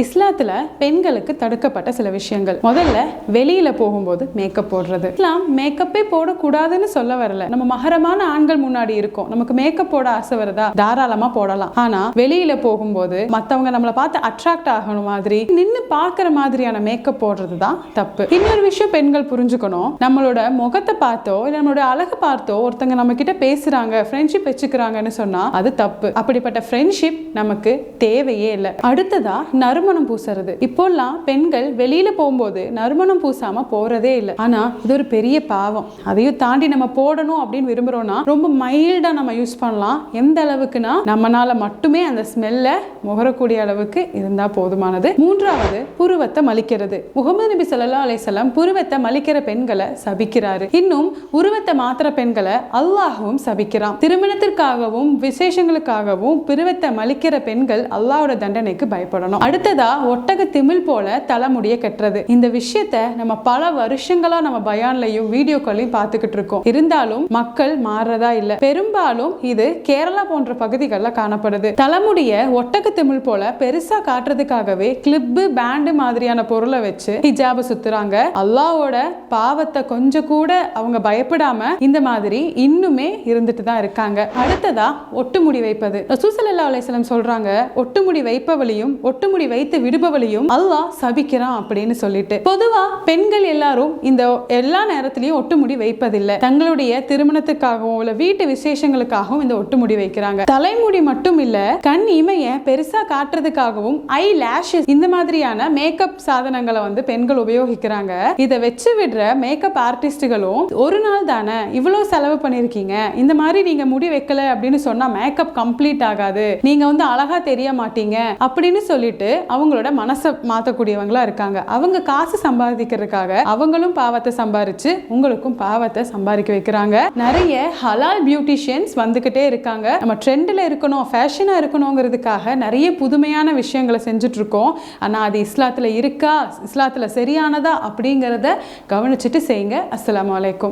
இஸ்லாத்துல பெண்களுக்கு தடுக்கப்பட்ட சில விஷயங்கள். முதல்ல வெளியில போகும்போது மேக்கப் போடுறது. இஸ்லாம் மேக்கப்பே போடக்கூடாதுன்னு சொல்ல வரல. நம்ம மகரமான ஆண்கள் முன்னாடி இருக்கோம். நமக்கு மேக்கப் போட ஆசை வருதா? தாராளமா போடலாம். ஆனா வெளியில போகும்போது மத்தவங்க நம்மளை பார்த்து அட்ராக்ட் ஆகணும் மாதிரி நின்னு பார்க்குற மாதிரியான மேக்கப் போடுறது தான் தப்பு. இன்னொரு விஷயம் பெண்கள் புரிஞ்சுக்கணும். நம்மளோட முகத்தை பார்த்தோ இல்லை நம்மளோட அழகை பார்த்தோ ஒருத்தங்க நம்ம கிட்ட பேசுறாங்க ஃப்ரெண்ட்ஷிப் வச்சுக்கிறாங்கன்னு சொன்னா அது தப்பு. அப்படிப்பட்ட ஃப்ரெண்ட்ஷிப் நமக்கு தேவையே இல்லை. அடுத்ததா நறுமணம் பூசுறது. இப்போல்லாம் பெண்கள் வெளியில போகும்போது நறுமணம் பூசாம போறதே இல்லை. ஆனா இது ஒரு பெரிய பாவம். அதையும் தாண்டி நம்ம போடணும் அப்படின்னு விரும்புறோம்னா ரொம்ப மைல்டா நம்ம யூஸ் பண்ணலாம். எந்த அளவுக்குன்னா நம்மனால மட்டுமே அந்த ஸ்மெல்ல முகரக்கூடிய அளவுக்கு இருந்தா போதுமானது. மூன்றாவது புருவத்தை மலிக்கிறது. முகமது நபி சொல்லா அலிசல்லாம் புருவத்தை மலிக்கிற பெண்களை சபிக்கிறாரு. இன்னும் உருவத்தை மாத்திர பெண்களை அல்லாஹும் சபிக்கிறான். திருமணத்திற்காகவும் விசேஷங்களுக்காகவும் புருவத்தை மலிக்கிற பெண்கள் அல்லாவோட தண்டனைக்கு பயப்படணும். அடுத்த அடுத்ததா ஒட்டக திமிழ் போல தலைமுடிய கட்டுறது. இந்த விஷயத்த நம்ம பல வருஷங்களா நம்ம பயான்லையும் வீடியோக்களையும் பார்த்துக்கிட்டு இருக்கோம். இருந்தாலும் மக்கள் மாறுறதா இல்ல. பெரும்பாலும் இது கேரளா போன்ற பகுதிகளில் காணப்படுது. தலைமுடிய ஒட்டக திமிழ் போல பெருசா காட்டுறதுக்காகவே கிளிப்பு பேண்டு மாதிரியான பொருளை வச்சு ஹிஜாப சுத்துறாங்க. அல்லாவோட பாவத்தை கொஞ்சம் கூட அவங்க பயப்படாம இந்த மாதிரி இன்னுமே இருந்துட்டு தான் இருக்காங்க. அடுத்ததா ஒட்டுமுடி வைப்பது. ரசூசல்லா அலைசலம் சொல்றாங்க ஒட்டுமுடி வைப்பவளையும் ஒட்டுமுடி வைத்து விடுபவளையும் அல்லாஹ் சபிக்கிறான் அப்படின்னு சொல்லிட்டு. பொதுவா பெண்கள் எல்லாரும் இந்த எல்லா நேரத்திலையும் ஒட்டுமுடி வைப்பதில்லை. தங்களுடைய திருமணத்துக்காகவும் இல்ல வீட்டு விசேஷங்களுக்காகவும் இந்த ஒட்டுமுடி வைக்கிறாங்க. தலைமுடி மட்டும் இல்ல கண் இமைய பெருசா காட்டுறதுக்காகவும் ஐ லேஷஸ் இந்த மாதிரியான மேக்கப் சாதனங்களை வந்து பெண்கள் உபயோகிக்கிறாங்க. இதை வச்சு விடுற மேக்கப் ஆர்டிஸ்டுகளும் ஒரு நாள் தானே இவ்வளவு செலவு பண்ணிருக்கீங்க? இந்த மாதிரி நீங்க முடி வைக்கல அப்படின்னு சொன்னா மேக்கப் கம்ப்ளீட் ஆகாது. நீங்க வந்து அழகா தெரிய மாட்டீங்க அப்படின்னு சொல்லிட்டு அவங்களோட மனசை மாற்றக்கூடியவங்களா இருக்காங்க. அவங்க காசு சம்பாதிக்கிறதுக்காக அவங்களும் பாவத்தை சம்பாரிச்சு உங்களுக்கும் பாவத்தை சம்பாதிக்க வைக்கிறாங்க. நிறைய ஹலால் பியூட்டிஷியன்ஸ் வந்துகிட்டே இருக்காங்க. நம்ம ட்ரெண்டில் இருக்கணும் ஃபேஷனாக இருக்கணுங்கிறதுக்காக நிறைய புதுமையான விஷயங்களை செஞ்சுட்டு இருக்கோம் ஆனால் அது இஸ்லாத்தில் இருக்கா இஸ்லாத்தில் சரியானதா அப்படிங்கிறத கவனிச்சுட்டு செய்யுங்க. அஸ்லாம் வலைக்கும்